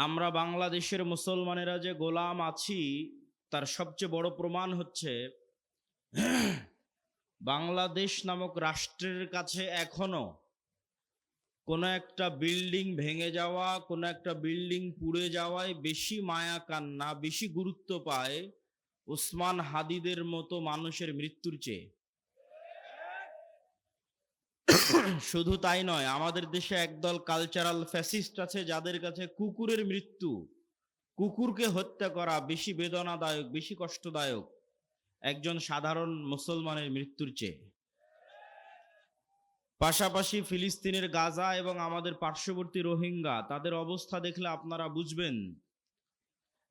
আমরা বাংলাদেশের মুসলমানেরা যে গোলাম আছি, তার সবচেয়ে বড় প্রমাণ হচ্ছে, বাংলাদেশ নামক রাষ্ট্রের কাছে এখনও কোনো একটা বিল্ডিং ভেঙে যাওয়া, কোনো একটা বিল্ডিং পুড়ে যাওয়ায় বেশি মায়া কান্না, বেশি গুরুত্ব পায় ওসমান হাদিদের মতো মানুষের মৃত্যুর চেয়ে। শুধু তাই নয়, আমাদের দেশে একদল কালচারাল ফ্যাসিস্ট আছে যাদের কাছে কুকুরের মৃত্যু। কুকুরকে হত্যা করা বেশি বেদনাদায়ক, বেশি কষ্টদায়ক একজন সাধারণ মুসলমানের মৃত্যুর চেয়ে। পাশাপাশি ফিলিস্তিনের গাজা এবং আমাদের পার্শ্ববর্তী রোহিঙ্গা, তাদের অবস্থা দেখলে আপনারা বুঝবেন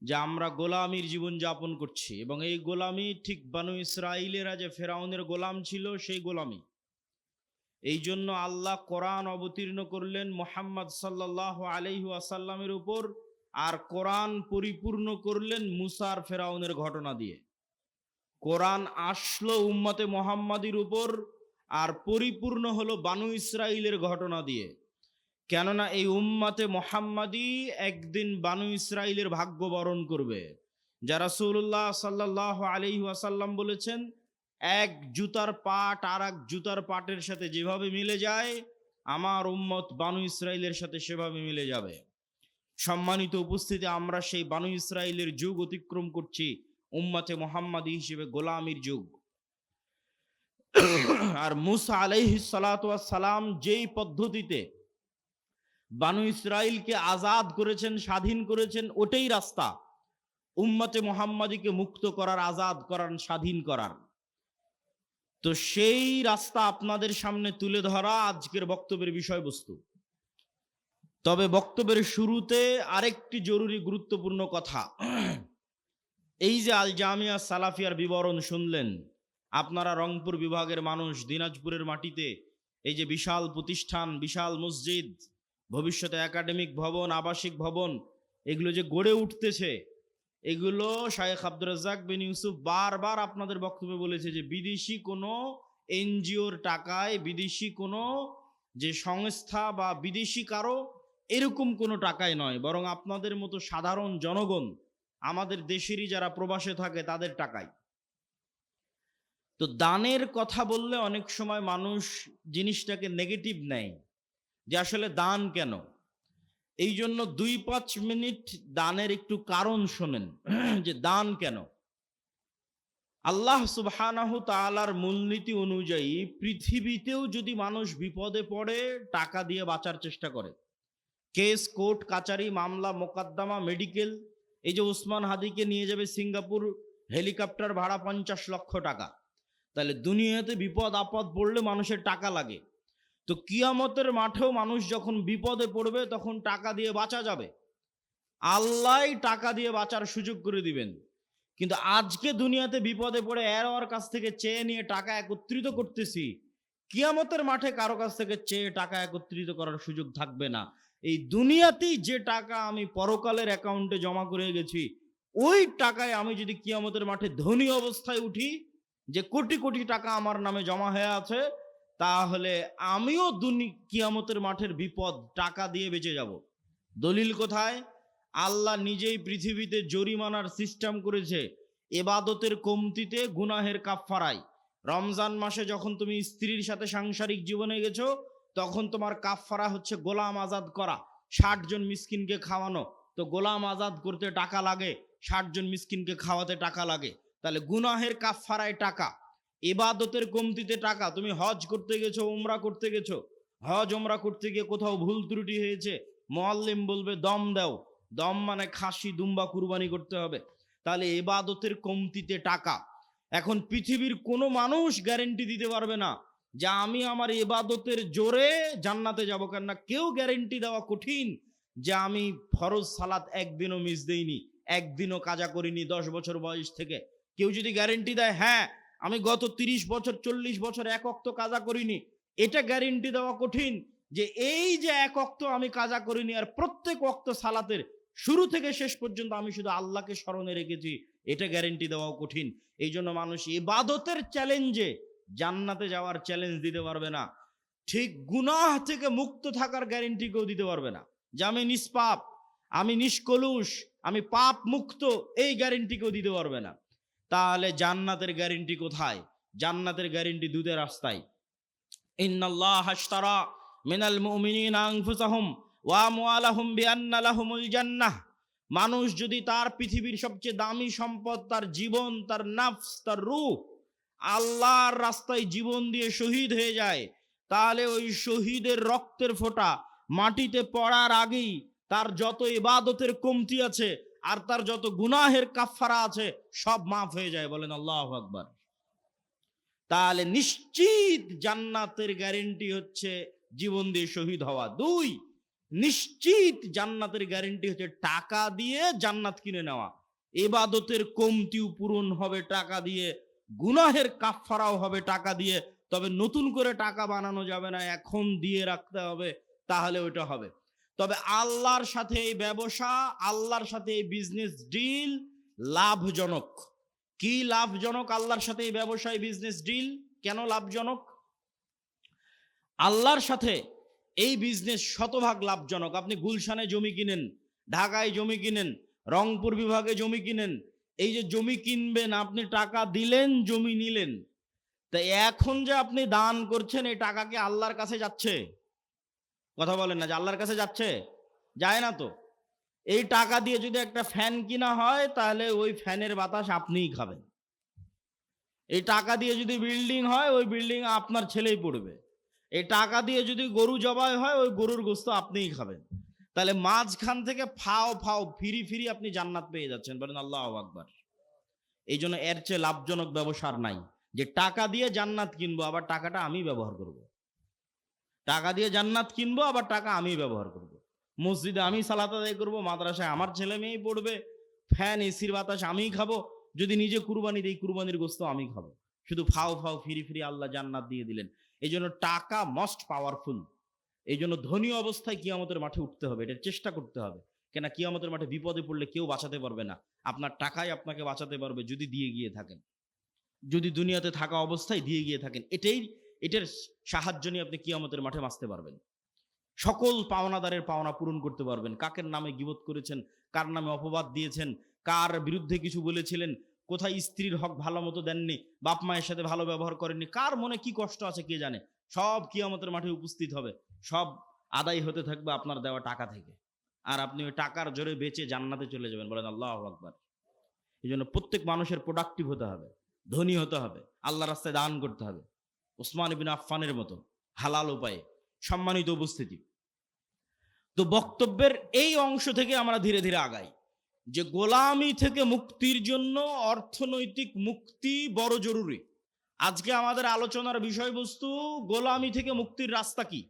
যে আমরা গোলামির জীবন যাপন করছি এবং এই গোলামি ঠিক বানু ইসরায়েলেরা যে ফেরাউনের গোলাম ছিল, সেই গোলামি। এই জন্য আল্লাহ কোরআন অবতীর্ণ করলেন মোহাম্মদ সাল্লাহ আলহি আসাল্লামের উপর আর কোরআন পরিপূর্ণ করলেন মুসার ফেরাউনের ঘটনা দিয়ে। কোরআন আসলো উম্মতে মোহাম্মদীর উপর আর পরিপূর্ণ হলো বানু ইসরায়েলের ঘটনা দিয়ে। কেননা এই উম্মাতে মোহাম্মদী একদিন বানু ইসরায়েলের ভাগ্য বরণ করবে। যারা সাল্লাহ আলহি আসাল্লাম বলেছেন এক জুতার পাট আর এক জুতার পাটের সাথে যেভাবে মিলে যায়, আমার উম্মত বানু ইসরায়েলের সাথে সেভাবে মিলে যাবে। সম্মানিত উপস্থিতি, আমরা সেই বানু ইসরায়েলের যুগ অতিক্রম করছি উম্মতে মোহাম্মদী হিসেবে গোলামির যুগ। আর মুসা আলাইহি সালাম যেই পদ্ধতিতে বানু ইসরায়েলকে আজাদ করেছেন, স্বাধীন করেছেন, ওটাই রাস্তা। উম্মতে মোহাম্মদীকে মুক্ত করার, আজাদ করার, স্বাধীন করার। তো সেই রাস্তা আপনাদের সামনে তুলে ধরা আজকের বক্তব্যের বিষয়বস্তু। তবে বক্তব্যের শুরুতে আরেকটি জরুরি গুরুত্বপূর্ণ কথা। এই যে আল জামিয়া সালাফিয়ার বিবরণ শুনলেন, আপনারা রংপুর বিভাগের মানুষ, দিনাজপুরের মাটিতে এই যে বিশাল প্রতিষ্ঠান, বিশাল মসজিদ, ভবিষ্যতে একাডেমিক ভবন, আবাসিক ভবন, এগুলো যে গড়ে উঠতেছে এগুলো শায়েখ আব্দুর রাজ্জাক বিন ইউসুফ বারবার আপনাদের বক্তব্যে বলেছে যে বিদেশি কোনো এনজিওর টাকায়, বিদেশি কোনো যে সংস্থা বা বিদেশি কারও এরকম কোনো টাকায় নয়, বরং আপনাদের মতো সাধারণ জনগণ আমাদের দেশেরই যারা প্রবাসে থাকে তাদের টাকায়। তো দানের কথা বললে অনেক সময় মানুষ জিনিসটাকে নেগেটিভ নেয় যে আসলে দান কেন? এই জন্য দুই পাঁচ মিনিট দানের একটু কারণ শোনেন। যে দান কেন? আল্লাহ তাআলার মূলনীতি অনুযায়ী পৃথিবীতেও যদি মানুষ বিপদে পড়ে, টাকা দিয়ে বাঁচার চেষ্টা করে। কেস, কোর্ট, কাচারি, মামলা, মোকদ্দমা, মেডিকেল, এই যে ওসমান হাদিকে নিয়ে যাবে সিঙ্গাপুর, হেলিকপ্টার ভাড়া পঞ্চাশ লক্ষ টাকা। তাহলে দুনিয়াতে বিপদ আপদ পড়লে মানুষের টাকা লাগে। তো কিয়ামতের মাঠেও মানুষ যখন বিপদে পড়বে, তখন টাকা দিয়ে বাঁচা যাবে। আল্লাহ টাকা দিয়ে বাঁচার সুযোগ করে দিবেন। কিন্তু আজকে দুনিয়াতে বিপদে পড়ে এর ওর কাছ থেকে চেয়ে নিয়ে টাকা একত্রিত করতেছি, কিয়ামতের মাঠে কারও কাছ থেকে চেয়ে টাকা একত্রিত করার সুযোগ থাকবে না। এই দুনিয়াতেই যে টাকা আমি পরকালের অ্যাকাউন্টে জমা করে গেছি, ওই টাকায় আমি যদি কিয়ামতের মাঠে ধনী অবস্থায় উঠি, যে কোটি কোটি টাকা আমার নামে জমা হয়ে আছে তাহলে আমিও দুনি কিয়ামতের মাঠের বিপদ টাকা দিয়ে বেঁচে যাব। দলিল কোথায়? আল্লাহ নিজেই পৃথিবীতে জরিমানার সিস্টেম করেছে, এবাদতের কমতিতে গুনাহের কাফফারায়। রমজান মাসে যখন তুমি স্ত্রীর সাথে সাংসারিক জীবনে গেছো, তখন তোমার কাফফারা হচ্ছে গোলাম আজাদ করা, ষাট জন মিসকিনকে খাওয়ানো। তো গোলাম আজাদ করতে টাকা লাগে, ষাট জন মিসকিনকে খাওয়াতে টাকা লাগে। তাহলে গুনাহের কাফফারায় টাকা। এবাদতের কমতিতে টাকা। তুমি হজ করতে গেছো, উমরা করতে গেছো। হজ, উমরা করতে গিয়ে কোথাও ভুল ত্রুটি হয়েছে, মোয়াল্লিম বলবে, দম দাও। দম মানে খাসি, দুম্বা কুরবানি করতে হবে। তাহলে এবাদতের কমতিতে টাকা। এখন পৃথিবীর কোনো মানুষ গ্যারেন্টি দিতে পারবে না যে আমি আমার এবাদতের জোরে জান্নাতে যাব। কেননা কেউ গ্যারেন্টি দেওয়া কঠিন যে আমি ফরজ সালাত একদিনও মিস দেইনি, একদিনও কাজা করিনি দশ বছর বয়স থেকে। কেউ যদি গ্যারেন্টি দেয় হ্যাঁ আমি গত তিরিশ বছর, চল্লিশ বছর এক অক্ত কাজা করিনি। এটা গ্যারেন্টি দেওয়া কঠিন যে এই যে এক অক্ত আমি কাজা করিনি আর প্রত্যেক অক্ত সালাতের শুরু থেকে শেষ পর্যন্ত আমি শুধু আল্লাহকে স্মরণে রেখেছি, এটা গ্যারেন্টি দেওয়াও কঠিন। এই জন্য মানুষ ইবাদতের চ্যালেঞ্জে জান্নাতে যাওয়ার চ্যালেঞ্জ দিতে পারবে না। ঠিক গুনাহ থেকে মুক্ত থাকার গ্যারেন্টি কেউ দিতে পারবে না। যে আমি নিষ্পাপ, আমি নিষ্কলুষ, আমি পাপ মুক্ত, এই গ্যারেন্টি কেউ দিতে পারবে না। তাহলে জান্নাতের গ্যারেন্টি কোথায়? জান্নাতের গ্যারেন্টি দুধের রাস্তায়। ইন্নাল্লাহ হাশতারা মিনাল মুমিনিনা আনফুসাহুম ওয়া আমওয়ালাহুম বিআন্না লাহুমুল জান্নাহ। মানুষ যদি তার পৃথিবীর সবচেয়ে দামি সম্পদ, তার জীবন, তার নাফস, তার রূহ আল্লাহর রাস্তায় জীবন দিয়ে শহীদ হয়ে যায়, তাহলে ওই শহীদের রক্তের ফোঁটা মাটিতে পড়ার আগেই তার যত ইবাদতের কমতি আছে আর তার যত গুনাহের কাফফারা আছে, সব মাফ হয়ে যায়, বলেন আল্লাহ আকবার। তাহলে নিশ্চিত জান্নাতের গ্যারেন্টি হচ্ছে জীবন দিয়ে শহীদ হওয়া। দুই, নিশ্চিত জান্নাতের গ্যারেন্টি হচ্ছে টাকা দিয়ে জান্নাত কিনে নেওয়া। এবাদতের কমতিও পূরণ হবে টাকা দিয়ে, গুনাহের কাফফারাও হবে টাকা দিয়ে, তবে নতুন করে টাকা বানানো যাবে না, এখন দিয়ে রাখতে হবে, তাহলে ওইটা হবে। তবে আল্লাহর সাথে এই ব্যবসা, আল্লাহর সাথে এই বিজনেস ডিল লাভজনক। কি লাভজনক আল্লাহর সাথে এই ব্যবসায় বিজনেস ডিল কেন লাভজনক? আল্লাহর সাথে এই বিজনেস শতভাগ লাভজনক। আপনি গুলশানে জমি কিনেন, ঢাকায় জমি কিনেন, রংপুর বিভাগে জমি কিনেন, এই যে জমি কিনবেন, আপনি টাকা দিলেন, জমি নিলেন। তা এখন যে আপনি দান করছেন, এই টাকা কি আল্লাহর কাছে যাচ্ছে? কথা বলেন না, যে আল্লাহর কাছে যাচ্ছে, যায় না তো। এই টাকা দিয়ে যদি একটা ফ্যান কিনা হয়, তাহলে ওই ফ্যানের বাতাস আপনিই খাবেন। এই টাকা দিয়ে যদি বিল্ডিং হয়, ওই বিল্ডিং আপনার ছেলেই পড়বে। এই টাকা দিয়ে যদি গরু জবাই হয়, ওই গরুর গোস্ত আপনিই খাবেন। তাহলে মাঝখান থেকে ফাও ফাও, ফিরি ফিরি আপনি জান্নাত পেয়ে যাচ্ছেন, বলেন আল্লাহ আকবার। এই জন্য এর চেয়ে লাভজনক ব্যবসার নাই, যে টাকা দিয়ে জান্নাত কিনবো, আবার টাকাটা আমি ব্যবহার করব। টাকা দিয়ে জান্নাত কিনবো, আবার টাকা আমি ব্যবহার করব। মসজিদে আমি সালাত আদায় করব, মাদ্রাসায় আমার ছেলে মেয়েই পড়বে, ফ্যান এসির বাতাস আমিই খাব, যদি নিজে কুরবানি দিই, কুরবানির গোস্ত আমি খাব। শুধু ফাও ফাও ফিরি ফিরি আল্লাহ জান্নাত দিয়ে দিলেন। এই জন্য টাকা মস্ট পাওয়ারফুল এই জন্য ধনী অবস্থায় কিয়ামতের মাঠে উঠতে হবে এটার চেষ্টা করতে হবে। কেন কিয়ামতের মাঠে বিপদে পড়লে কেউ বাঁচাতে পারবে না। আপনার টাকাই আপনাকে বাঁচাতে পারবে যদি দিয়ে গিয়ে থাকেন। যদি দুনিয়াতে থাকা অবস্থায় দিয়ে গিয়ে থাকেন। এটাই এটার সাহায্য নিয়ে আপনি কিয়ামতের মাঠে বাঁচতে পারবেন। সকল পাওনাদারের পাওনা পূরণ করতে পারবেন। কাকের নামে গিবত করেছেন, কার নামে অপবাদ দিয়েছেন, কার বিরুদ্ধে কিছু বলেছিলেন, কোথায় স্ত্রীর হক ভালো মতো দেননি, বাপ মায়ের সাথে ভালো ব্যবহার করেননি, কার মনে কি কষ্ট আছে কে জানে? সব কিয়ামতের মাঠে উপস্থিত হবে। সব আদায় হতে থাকবে আপনার দেওয়া টাকা থেকে। আর আপনি ওই টাকার জোরে বেঁচে জান্নাতে চলে যাবেন। বলেন আল্লাহ আকবার। এই জন্য প্রত্যেক মানুষের প্রোডাক্টিভ হতে হবে, ধনী হতে হবে আল্লাহ রাস্তায় দান করতে হবে। ওসমান বিন আফফানের মতো হালাল উপায়ে সম্মানিত উপস্থিতি। তো বক্তব্যের এই অংশ থেকে আমরা ধীরে ধীরে আগাই যে গোলামি থেকে মুক্তির জন্য অর্থনৈতিক মুক্তি বড় জরুরি। আজকে আমাদের আলোচনার বিষয়বস্তু গোলামি থেকে মুক্তির রাস্তা কি?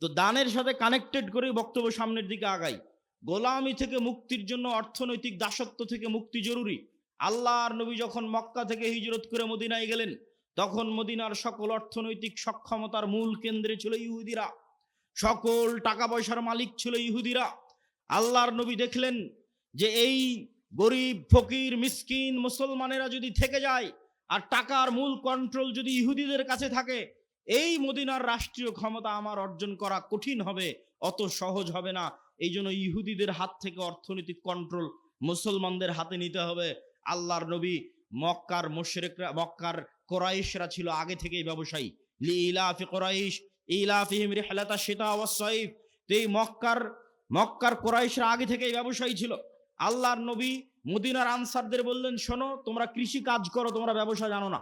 তো দানের সাথে কানেক্টেড করে বক্তব্য সামনের দিকে আগাই। গোলামি থেকে মুক্তির জন্য অর্থনৈতিক দাসত্ব থেকে মুক্তি জরুরি। আল্লাহর নবী যখন মক্কা থেকে হিজরত করে মদিনায় গেলেন তখন মদিনার সকল অর্থনৈতিক সক্ষমতার মূল কেন্দ্রে ছিল ইহুদিরা। সকল টাকা পয়সার মালিক ছিল ইহুদিরা। আল্লাহর নবী দেখলেন যে এই গরিব, ফকির, মিসকিন, মুসলমানেরা যদি থেকে যায় আর টাকার মূল কন্ট্রোল যদি ইহুদিদের কাছে থাকে, এই মদিনার রাষ্ট্রীয় ক্ষমতা আমার অর্জন করা কঠিন হবে, অত সহজ হবে না। এই জন্য ইহুদিদের হাত থেকে অর্থনৈতিক কন্ট্রোল মুসলমানদের হাতে নিতে হবে। আল্লাহর নবী মক্কার মুশরিকরা, মক্কার কোরাইশরা ছিল আগে থেকেই ব্যবসায়ী। লি ইলাফি কোরাইশ তো এই মক্কার মক্কার কোরাইশরা আগে থেকেই ব্যবসায়ী ছিল। আল্লাহর নবী মদিনার আনসারদের বললেন, শোনো, তোমরা কৃষি কাজ করো, তোমরা ব্যবসা জানো না।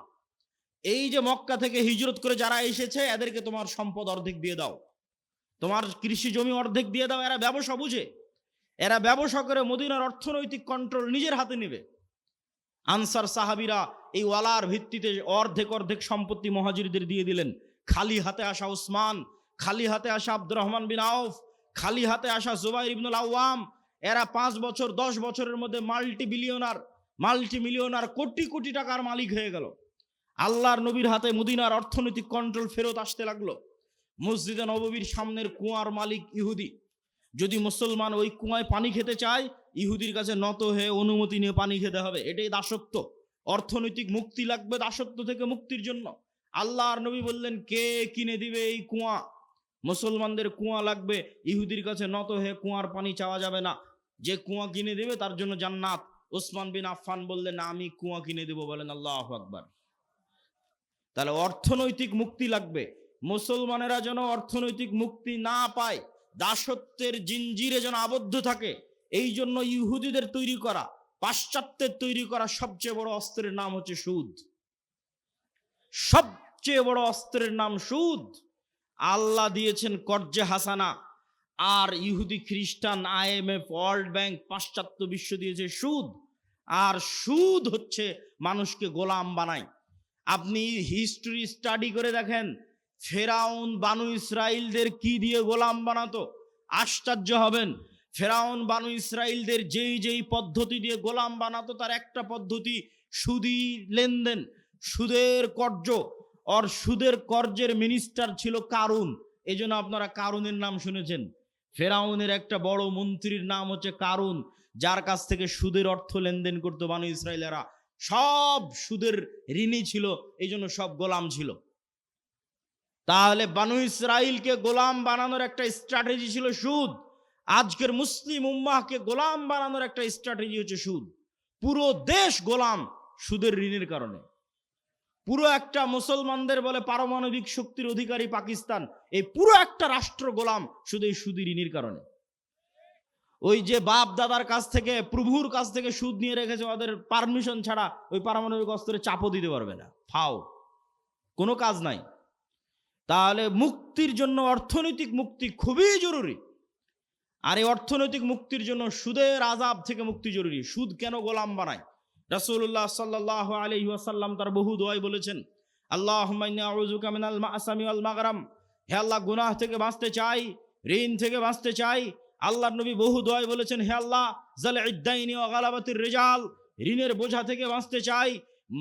এই যে মক্কা থেকে হিজরত করে যারা এসেছে, এদেরকে তোমার সম্পদ অর্ধেক দিয়ে দাও। তোমার কৃষি জমি অর্ধেক দিয়ে দাও, এরা ব্যবসা বুঝে। এরা ব্যবসা করে মদিনার অর্থনৈতিক কন্ট্রোল নিজের হাতে নেবে। আনসার সাহাবিরা এই ওয়ালার ভিত্তিতে অর্ধেক অর্ধেক সম্পত্তি মহাজিরদের দিয়ে দিলেন। খালি হাতে আসা ওসমান খালি হাতে আসা আব্দুর রহমান বিন আউফ, খালি হাতে আসা জুবাইর ইবনুল আওয়াম এরা পাঁচ বছর, দশ বছরের মধ্যে multi billionaire multi millionaire crore crore টাকার মালিক হয়ে গেল। আল্লাহর নবীর হাতে মদিনার অর্থনৈতিক কন্ট্রোল ফেরত আসতে লাগল। মসজিদে নববীর সামনের কুয়ার মালিক ইহুদি। যদি মুসলমান ওই কুয়ায় পানি খেতে চায়, ইহুদির কাছে নত হয়ে অনুমতি নিয়ে পানি খেতে হবে। এটাই দাসত্ব। অর্থনৈতিক মুক্তি লাগবে দাসত্ব থেকে মুক্তির জন্য। আল্লাহর নবী বললেন, কে কিনে দিবে এই কুয়া? মুসলমানদের কুয়া লাগবে। ইহুদির কাছে নত হয়ে কুয়ার পানি চাওয়া যাবে না। যে কুয়া কিনে দেবে তার জন্য জান্নাত। ওসমান বিন আফফান বললেন আমি কুয়া কিনে দেবো। বলেন আল্লাহ আকবার। তাহলে অর্থনৈতিক মুক্তি লাগবে। মুসলমানেরা যেন অর্থনৈতিক মুক্তি না পায়, দাসত্বের জিঞ্জিরে যেন আবদ্ধ থাকে, এই জন্য ইহুদিদের তৈরি করা। পাশ্চাত্যের তৈরি করা সবচেয়ে বড় অস্ত্রের নাম হচ্ছে সুদ। সবচেয়ে বড় অস্ত্রের নাম সুদ। আল্লাহ দিয়েছেন কর্জে হাসানা। আর ইহুদি খ্রিস্টান আইএমএফ ওয়ার্ল্ড ব্যাংক, পাশ্চাত্য বিশ্ব দিয়েছে সুদ। আর সুদ হচ্ছে মানুষকে গোলাম বানায়। আপনি হিস্ট্রি স্টাডি করে দেখেন, ফেরাউন, বানু ইসরাইলদের কি দিয়ে গোলাম বানাতো? আশ্চর্য হবেন। ফেরাউন, বানু ইসরাইলদের যেই যেই পদ্ধতি দিয়ে গোলাম বানাতো, তার একটা পদ্ধতি, সুদি লেনদেন। সুদের কর্য, আর সুদের কর্জের মিনিস্টার ছিল কারুন। এই জন্য আপনারা কারুনের নাম শুনেছেন। ফেরাউনের একটা বড় মন্ত্রীর নাম হচ্ছে কারুন, যার কাছ থেকে সুদের অর্থ লেনদেন করতো বানু ইসরায়েলেরা সব সুদের ঋণী ছিল এই জন্য সব গোলাম ছিল। তাহলে বানু ইসরাইলকে গোলাম বানানোর একটা স্ট্র্যাটেজি ছিল সুদ। আজকের মুসলিম উম্মাহকে গোলাম বানানোর একটা স্ট্র্যাটেজি হচ্ছে সুদ। পুরো দেশ গোলাম সুদের ঋণের কারণে। পুরো একটা মুসলমানদের বলে পারমাণবিক শক্তির অধিকারী পাকিস্তান, এই পুরো একটা রাষ্ট্র গোলাম শুধু এই সুদি ঋণের কারণে। ওই যে বাপ দাদার কাছ থেকে, প্রভুর কাছ থেকে সুদ নিয়ে রেখেছে, ওদের পারমিশন ছাড়া ওই পারমাণবিক অস্ত্রে চাপও দিতে পারবে না। ফাও। কোনো কাজ নাই। তাহলে মুক্তির জন্য অর্থনৈতিক মুক্তি খুবই জরুরি। আর এই অর্থনৈতিক মুক্তির জন্য সুদের আজাব থেকে মুক্তি জরুরি। সুদ কেন গোলাম বানায়? রাসূলুল্লাহ সাল্লাল্লাহু আলাইহি ওয়াসাল্লাম তার বহু দোয়ায় বলেছেন আউযুকা মিনাল মাআসামি ওয়াল মাগরাম। হে আল্লাহ, গুনাহ থেকে বাঁচতে চাই, ঋণ থেকে বাঁচতে চাই। আল্লাহর নবী বহু দোয়ায় বলেছেন, হে আল্লাহ জাল ইদ্দাইনি গালাবাতির রিজাল। ঋণের বোঝা থেকে বাঁচতে চাই,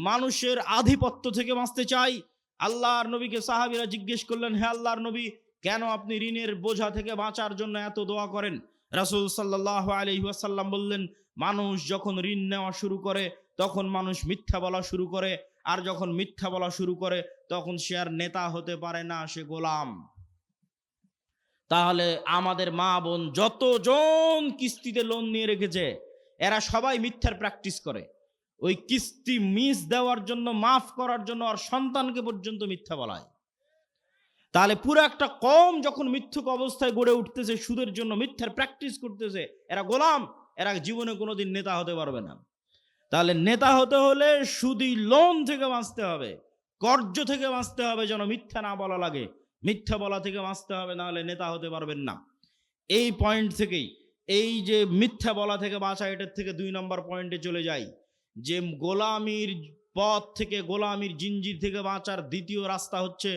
মানুষের আধিপত্য থেকে বাঁচতে চাই। আল্লাহর নবীকে সাহাবীরা জিজ্ঞেস করলেন, হে আল্লাহর নবী কেন আপনি ঋণের বোঝা থেকে বাঁচার জন্য এত দোয়া করেন? রাসূল সাল্লাল্লাহু আলাইহি ওয়াসাল্লাম বললেন, মানুষ যখন ঋণ নেওয়া শুরু করে, তখন মানুষ মিথ্যা বলা শুরু করে, আর যখন মিথ্যা বলা শুরু করে, তখন সে আর নেতা হতে পারে না, সে গোলাম। তাহলে আমাদের মা বোন যতজন কিস্তিতে লোন নিয়ে রেখেছে, এরা সবাই মিথ্যার প্র্যাকটিস করে। ওই কিস্তি মিস দেওয়ার জন্য, মাফ করার জন্য আর সন্তানকে পর্যন্ত মিথ্যা বলায়। তাহলে পুরো একটা কম যখন মিথ্যুক অবস্থায় গড়ে উঠতেছে, সুদের জন্য মিথ্যার প্র্যাকটিস করতেছে, এরা গোলাম, এরা জীবনে কোনোদিন নেতা হতে পারবে না। তাহলে নেতা হতে হলে সুদি লোন থেকে বাঁচতে হবে কর্য থেকে বাঁচতে হবে যেন মিথ্যা না বলা লাগে। মিথ্যা বলা থেকে বাঁচতে হবে নাহলে নেতা হতে পারবেন না। এই পয়েন্ট থেকেই, এই যে মিথ্যা বলা থেকে বাঁচা, এটার থেকে দুই নম্বর পয়েন্টে চলে যাই। যে গোলামির পথ থেকে, গোলামির জিঞ্জির থেকে বাঁচার দ্বিতীয় রাস্তা হচ্ছে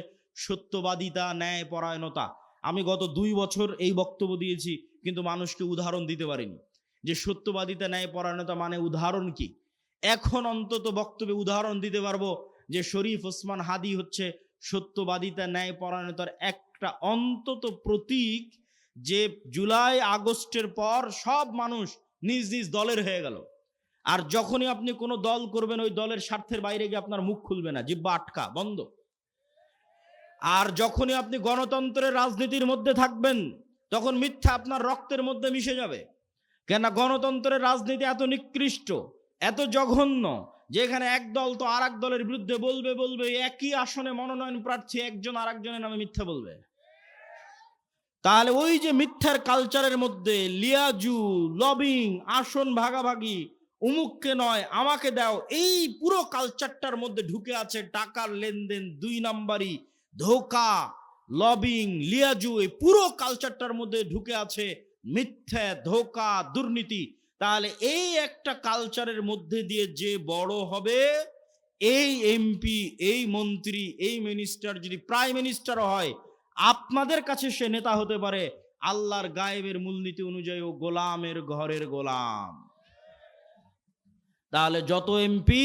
সত্যবাদিতা ন্যায় পরায়ণতা আমি গত দুই বছর এই বক্তব্য দিয়েছি, কিন্তু মানুষকে উদাহরণ দিতে পারিনি। যে সত্যবাদিতা ন্যায় পরায়ণতা মানে উদাহরণ কি? এখন অন্তত বক্তব্যে উদাহরণ দিতে পারব যে শরীফ ওসমান হাদি হচ্ছে সত্যবাদিতা ন্যায় পরায়ণতার একটা অন্তত প্রতীক যে জুলাই, আগস্টের পর সব মানুষ নিজ নিজ দলের হয়ে গেল। আর যখনই আপনি কোনো দল করবেন, ওই দলের স্বার্থের বাইরে গিয়ে আপনার মুখ খুলবে না। জিব্বা আটকা, বন্ধ। আর যখনই আপনি গণতন্ত্রের রাজনীতির মধ্যে থাকবেন, তখন মিথ্যা আপনার রক্তের মধ্যে মিশে যাবে। কেন গণতন্ত্রের রাজনীতি এত নিকৃষ্ট, এত জঘন্য যেখানে এক দল তো আর দলের বিরুদ্ধে বলবে বলবে, একই আসনে মনোনয়ন প্রার্থী একজন আর একজনের নামে মিথ্যা বলবে। তাহলে ওই যে মিথ্যার কালচারের মধ্যে লিয়াজু, লবিং, আসন ভাগাভাগি, উমুককে নয়, আমাকে দাও, এই পুরো কালচারটার মধ্যে ঢুকে আছে টাকার লেনদেন দুই নাম্বারই ধোকা, লবিং, লিয়াজু, এই পুরো কালচারটার মধ্যে ঢুকে আছে মিথ্যা, ধোকা, দুর্নীতি। তাহলে এই একটা কালচারের মধ্যে দিয়ে যে বড় হবে, এই এমপি এই মন্ত্রী, এই মিনিস্টার যদি প্রাইম মিনিস্টার হয়, আপনাদের কাছে সে নেতা হতে পারে আল্লাহর গায়েবের মূলনীতি অনুযায়ী ও গোলামের ঘরের গোলাম। তাহলে যত এমপি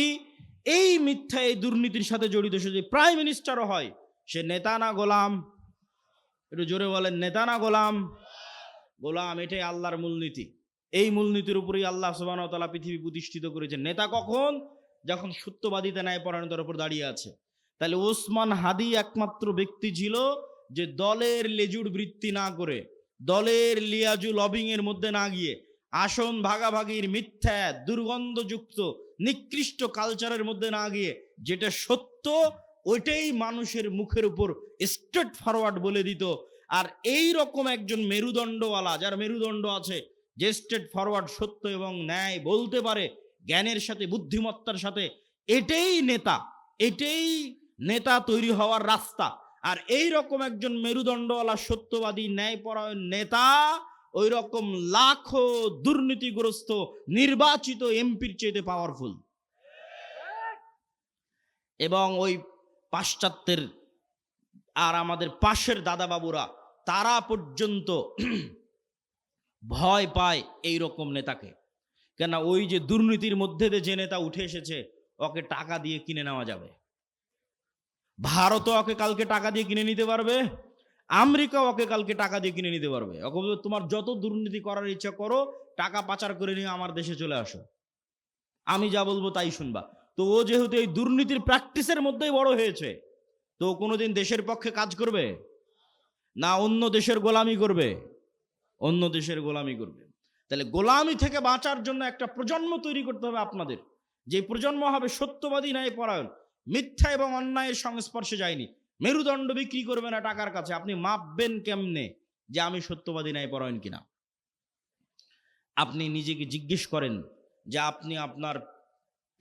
এই মিথ্যা, এই দুর্নীতির সাথে জড়িত, সে যদি প্রাইম মিনিস্টারও হয় সে নেতা না গোলাম? একটু জোরে বলেন, নেতা না গোলাম? গোলাম এটাই আল্লাহর মূলনীতি। এই মূলনীতির উপরেই আল্লাহ সুবাহতালা পৃথিবী প্রতিষ্ঠিত করেছে নেতা কখন? যখন সত্যবাদিতা ন্যায় পরায়ণতার উপর দাঁড়িয়ে আছে। তাহলে ওসমান হাদি একমাত্র ব্যক্তি ছিল যে দলের লেজুর বৃত্তি না করে, দলের লিয়াজু লবিং এর মধ্যে না গিয়ে আসন ভাগাভাগির মিথ্যা, দুর্গন্ধযুক্ত, নিকৃষ্ট কালচারের মধ্যে না গিয়ে, যেটা সত্য ওইটাই মানুষের মুখের উপর স্ট্রেট ফরওয়ার্ড বলে দিত। আর এই রকম একজন মেরুদণ্ডওয়ালা, যার মেরুদণ্ড আছে, যে স্ট্রেট ফরওয়ার্ড সত্য এবং ন্যায় বলতে পারে, জ্ঞানের সাথে, বুদ্ধিমত্তার সাথে, এটাই নেতা এটাই নেতা তৈরি হওয়ার রাস্তা। আর এই রকম একজন মেরুদণ্ডওয়ালা, সত্যবাদী, ন্যায়পরায়ণ নেতা ওই রকম লাখো দুর্নীতিগ্রস্ত, নির্বাচিত এমপির চেয়েতে পাওয়ারফুল এবং ওই পাশ্চাত্যের আর আমাদের পাশের দাদাবাবুরা, তারা পর্যন্ত ভয় পায় এই রকম নেতাকে। কেন ওই যে দুর্নীতির মধ্যে যে নেতা উঠে এসেছে, ওকে টাকা দিয়ে কিনে নেওয়া যাবে। ভারতও ওকে কালকে টাকা দিয়ে কিনে নিতে পারবে আমেরিকা ওকে কালকে টাকা দিয়ে কিনে নিতে পারবে। ওকে তোমার যত দুর্নীতি করার ইচ্ছা করো, টাকা পাচার করে নিয়ে আমার দেশে চলে আসো। আমি যা বলব তাই শুনবা। তো ও যেহেতু এই দুর্নীতির প্র্যাকটিসের মধ্যেই বড় হয়েছে, তো কোনোদিন দেশের পক্ষে কাজ করবে? না অন্য দেশের গোলামি করবে? অন্য দেশের গোলামি করবে। তাহলে গোলামি থেকে বাঁচার জন্য একটা প্রজন্ম তৈরি করতে হবে আপনাদের। যে প্রজন্ম হবে সত্যবাদী, ন্যায় পরায়ণ। মিথ্যা এবং অন্যায়ের সংস্পর্শে যায়নি। মেরুদণ্ড বিক্রি করবে না টাকার কাছে। আপনি মাপবেন কেমনে যে আমি সত্যবাদী, ন্যায় পরায়ণ কিনা? আপনি নিজেকে জিজ্ঞেস করেন যে আপনি আপনার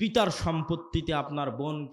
পিতার সম্পত্তিতে আপনার বোন